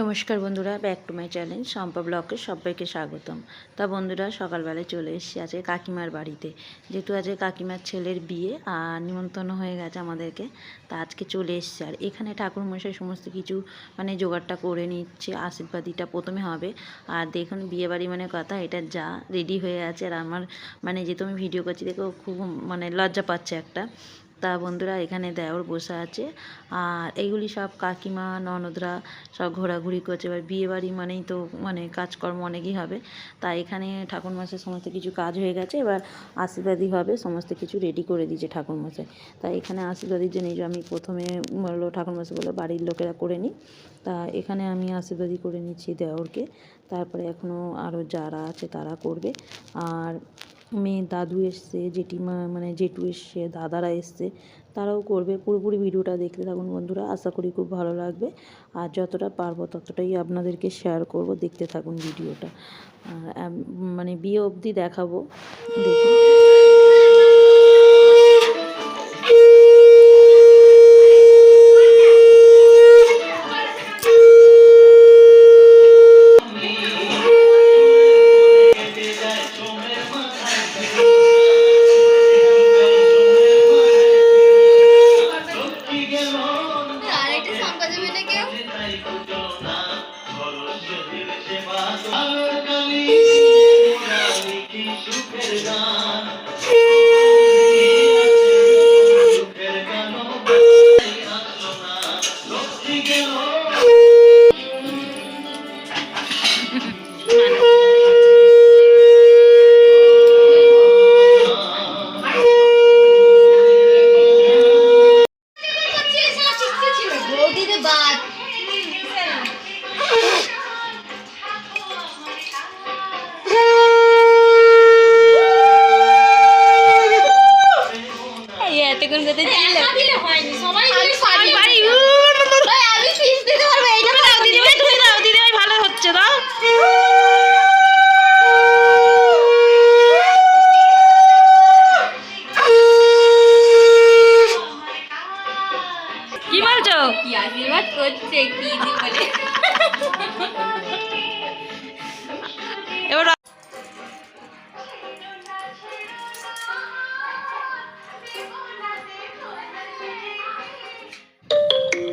নমস্কার বন্ধুরা, back to my channel Shampa ব্লকে সবাইকে স্বাগতম। তা বন্ধুরা, সকালবেলায় চলে এসেছি আজকে কাকিমার বাড়িতে। যেহেতু আজকে কাকিমার ছেলের বিয়ে আর নিমন্ত্রণ হয়ে গেছে আমাদেরকে, তা আজকে চলে এসেছি। আর এখানে ঠাকুরমশাই সমস্ত কিছু মানে জোগাড়টা করে নিচ্ছে, আশীর্বাদীটা প্রথমে হবে। আর দেখুন বিয়ে বাড়ি মানে কথা, এটা যা রেডি হয়ে আছে। আর আমার মানে যেহেতু আমি ভিডিও করছি, দেখো খুব মানে লজ্জা পাচ্ছে একটা। তা বন্ধুরা এখানে দেওর বসে আছে। আর এইগুলি সব কাকিমা, ননদরা সব ঘোরাঘুরি করছে। এবার বিয়ে বাড়ি মানেই তো মানে কাজকর্ম অনেকই হবে। তা এখানে ঠাকুরমশাই সমস্ত কিছু কাজ হয়ে গেছে। এবার আশীর্বাদী হবে, সমস্ত কিছু রেডি করে দিয়েছে ঠাকুরমশাই। তা এখানে আশীর্বাদীর জন্য যে আমি প্রথমে বলল ঠাকুরমশাই বলল, বাড়ির লোকেরা করে নিই তা এখানে আমি আশীর্বাদী করে নিচ্ছি দেওরকে। তারপরে এখনও আরও যারা আছে তারা করবে। আর মেয়ে দাদু এসছে, জেঠিমা মানে জেঠু এসছে, দাদারা এসছে, তারাও করবে। পুরোপুরি ভিডিওটা দেখতে থাকুন বন্ধুরা, আশা করি খুব ভালো লাগবে। আর যতটা পারব ততটাই আপনাদেরকে শেয়ার করব, দেখতে থাকুন ভিডিওটা। আর মানে বিয়ে অবধি দেখাবো। দেখুন।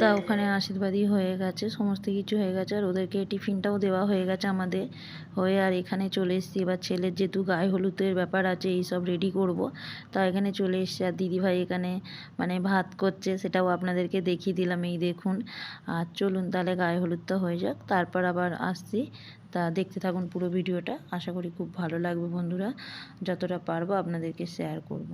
তা ওখানে আশীর্বাদী হয়ে গেছে, সমস্ত কিছু হয়ে গেছে। আর ওদেরকে টিফিনটাও দেওয়া হয়ে গেছে আমাদের হয়ে, আর এখানে চলে এসেছি। এবার ছেলের যেহেতু গায়ে হলুদের ব্যাপার আছে, এই সব রেডি করব। তা এখানে চলে এসেছি। আর দিদিভাই এখানে মানে ভাত করছে, সেটাও আপনাদেরকে দেখিয়ে দিলাম। এই দেখুন, আর চলুন তাহলে গায়ে হলুদটা হয়ে যাক। তারপর আবার আসছি। তা দেখতে থাকুন পুরো ভিডিওটা। আশা করি খুব ভালো লাগবে বন্ধুরা। যতটা পারব আপনাদেরকে শেয়ার করব।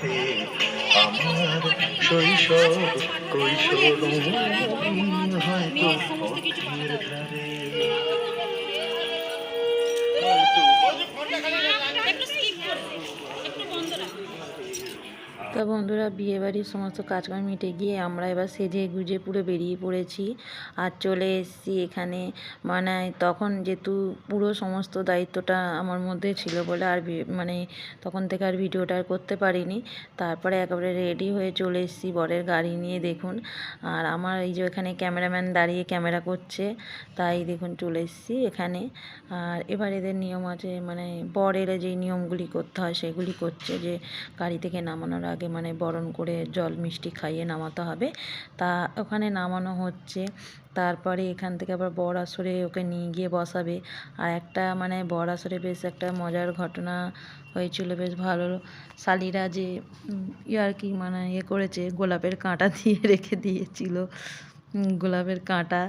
বারে আমার শৈশব কৈশোর হয়তো তা বন্ধুরা, বিয়েবাড়ির সমস্ত কাজকর্ম মিটে গিয়ে আমরা এবার সেজে গুজে পুরো বেরিয়ে পড়েছি আর চলে এসেছি এখানে। মানে তখন যেহেতু পুরো সমস্ত দায়িত্বটা আমার মধ্যে ছিল বলে আর মানে তখন থেকে আর ভিডিওটা আর করতে পারিনি। তারপরে একেবারে রেডি হয়ে চলে এসেছি বরের গাড়ি নিয়ে, দেখুন। আর আমার এই যে এখানে ক্যামেরাম্যান দাঁড়িয়ে ক্যামেরা করছে, তাই দেখুন চলে এসেছি এখানে। আর এবার এদের নিয়ম আছে মানে বরের যেই নিয়মগুলি করতে হয়, সেগুলি করছে যে গাড়ি থেকে নামানোর আগে মানে বরণ করে জল মিষ্টি খাইয়ে নামাতে হবে। তা ওখানে নামানো হচ্ছে। তারপরে এখান থেকে আবার বর আসরে ওকে নিয়ে গিয়ে বসাবে। আর একটা মানে বর আসরে বেশ একটা মজার ঘটনা হয়েছিল, বেশ ভালো। শালিরা যে ইয়ার কি মানে ইয়ে করেছে, গোলাপের কাঁটা দিয়ে রেখে দিয়েছিল গোলাপের কাঁটা।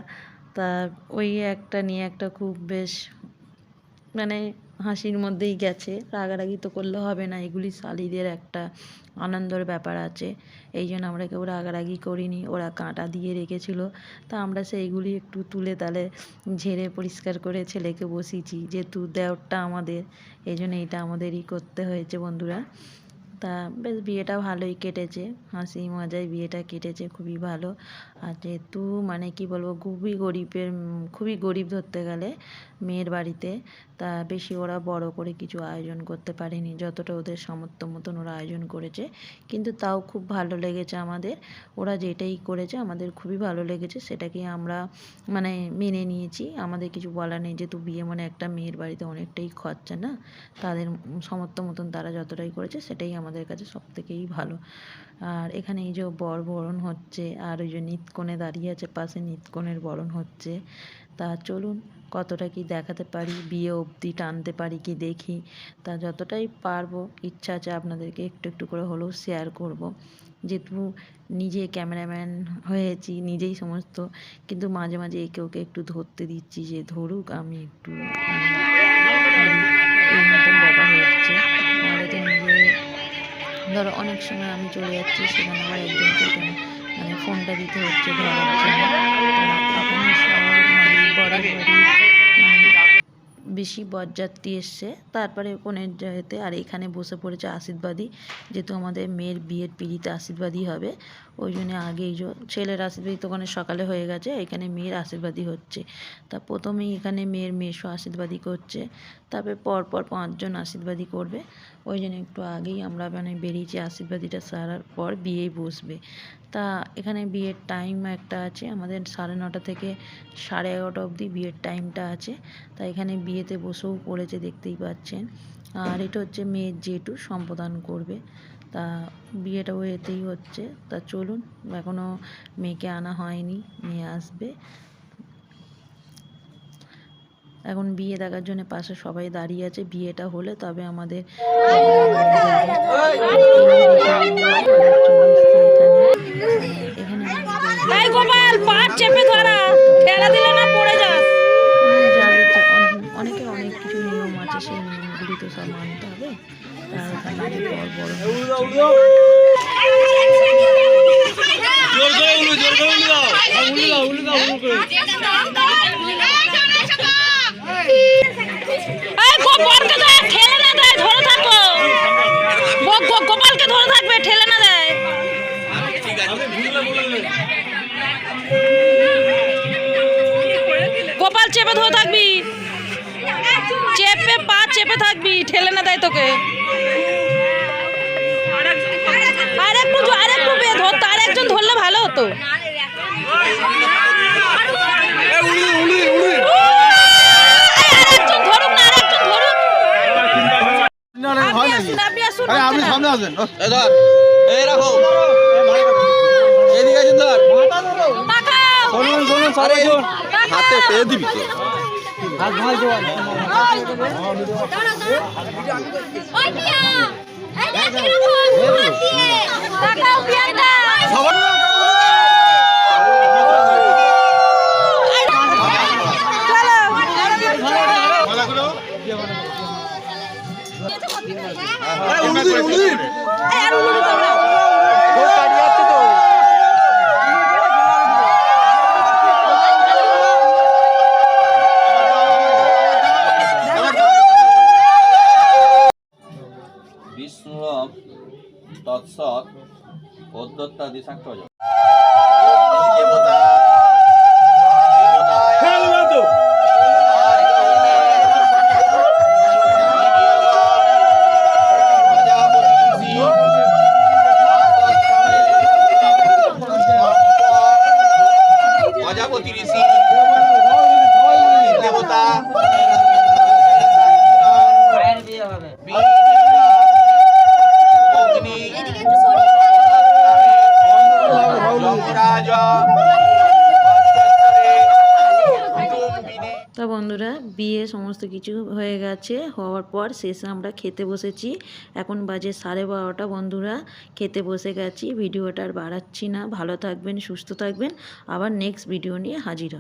তা ওই একটা নিয়ে একটা খুব বেশ মানে হাসির মধ্যেই গেছে। রাগারাগি তো করলে হবে না, এগুলি শালিদের একটা আনন্দর ব্যাপার আছে। এই জন্য আমরা কেউ রাগারাগি করিনি, ওরা কাঁটা দিয়ে রেখেছিল। তা আমরা সেইগুলি একটু তুলে তালে ঝেড়ে পরিষ্কার করে ছেলেকে বসিয়েছি, যেহেতু দেওরটা আমাদের, এই জন্য এইটা আমাদেরই করতে হয়েছে বন্ধুরা। তা বেশ বিয়েটা ভালোই কেটেছে। হাসি মজায় বিয়েটা কেটেছে, খুবই ভালো। আর যেহেতু মানে কি বলব, খুবই গরিবের, খুবই গরিব ধরতে গেলে মেয়ের বাড়িতে, তা বেশি ওরা বড় করে কিছু আয়োজন করতে পারেনি। যতটা ওদের সামর্থ্য মতন ওরা আয়োজন করেছে। কিন্তু তাও খুব ভালো লেগেছে আমাদের। ওরা যেটাই করেছে, আমাদের খুবই ভালো লেগেছে। সেটাকে আমরা মানে মেনে নিয়েছি। আমাদের কিছু বলার নেই, যেহেতু বিয়ে মানে একটা মেয়ের বাড়িতে অনেকটাই খরচা, না? তাদের সামর্থ্য মতন তারা যতটাই করেছে, সেটাই আমাদের কাছে সব থেকেই ভালো। আর এখানে এই যে বর বরণ হচ্ছে, আর ওই যে নিতকনে দাঁড়িয়ে আছে, পাশে নিতকনের বরণ হচ্ছে। তা চলুন, কতটা কি দেখাতে পারি, বিয়ে অবধি টানতে পারি কি দেখি? তা যতটাই পারব, ইচ্ছা আছে আপনাদেরকে একটু একটু করে হলেও শেয়ার করব। যেহেতু নিজে ক্যামেরাম্যান হয়েছি, নিজেই সমস্ত, কিন্তু মাঝে মাঝে একে ওকে একটু ধরতে দিচ্ছি যে ধরুক আমি একটু মানে এই মতন ব্যাপার হচ্ছে। ধরো, অনেক সময় আমি চলে যাচ্ছি, সেখানে আবার একজনকে মানে ফোনটা দিতে হচ্ছে ধরার জন্য। মানে বড় বেশি বরযাত্রী এসছে। তারপরে কনের যেতে আর এখানে বসে পড়েছে আশীর্বাদী যেহেতু আমাদের মেয়ের বিয়ের পিড়িতে আশীর্বাদী হবে। ওই জন্য আগেই ছেলের আশীর্বাদী তো ওখানে সকালে হয়ে গেছে, এখানে মেয়ের আশীর্বাদী হচ্ছে। তা প্রথমেই এখানে মেয়ের মেশো আশীর্বাদী করছে, তারপরে পরপর পাঁচজন আশীর্বাদী করবে। ওই জন্য একটু আগেই আমরা মানে বেরিয়েছি আশীর্বাদীটা সারার পর বিয়েই বসবে। তা এখানে বিয়ের টাইম একটা আছে আমাদের সাড়ে নটা থেকে সাড়ে এগারোটা অবধি বিয়ের টাইমটা আছে তা এখানে বিয়েতে বসেও পড়েছে দেখতেই পাচ্ছেন আর এটা হচ্ছে মেয়ের জেঠু সম্প্রদান করবে তা বিয়েটাও এতেই হচ্ছে তা চলুন এখনও মেয়েকে আনা হয়নি মেয়ে আসবে এখন বিয়ে দেখার জন্য পাশে সবাই দাঁড়িয়ে আছে বিয়েটা হলে তবে আমাদের চেপে ধরে থাকবি। চেপে পা চেপে থাকবি ঠেলে না দেয় তোকে। আর একটু আর একটু বে ধরতো আর একজন ধরলে ভালো হতো। আরেকজন আরেকজন আপনি সামনে এই রাখো। এদিকে আছেন ধর। শুনুন শুনুন সবাই শুনুন হাতে পেয়ে দিবি তো। ওই তৎসৎ অধ্যত্তা সাক্ষ্য তো বন্ধুরা, বিয়ে সমস্ত কিছু হয়ে গেছে, হওয়ার পর শেষে আমরা খেতে বসেছি। এখন বাজে সাড়ে বারোটা বন্ধুরা, খেতে বসে গেছি, ভিডিওটা আর বাড়াচ্ছি না। ভালো থাকবেন, সুস্থ থাকবেন। আবার নেক্সট ভিডিও নিয়ে হাজির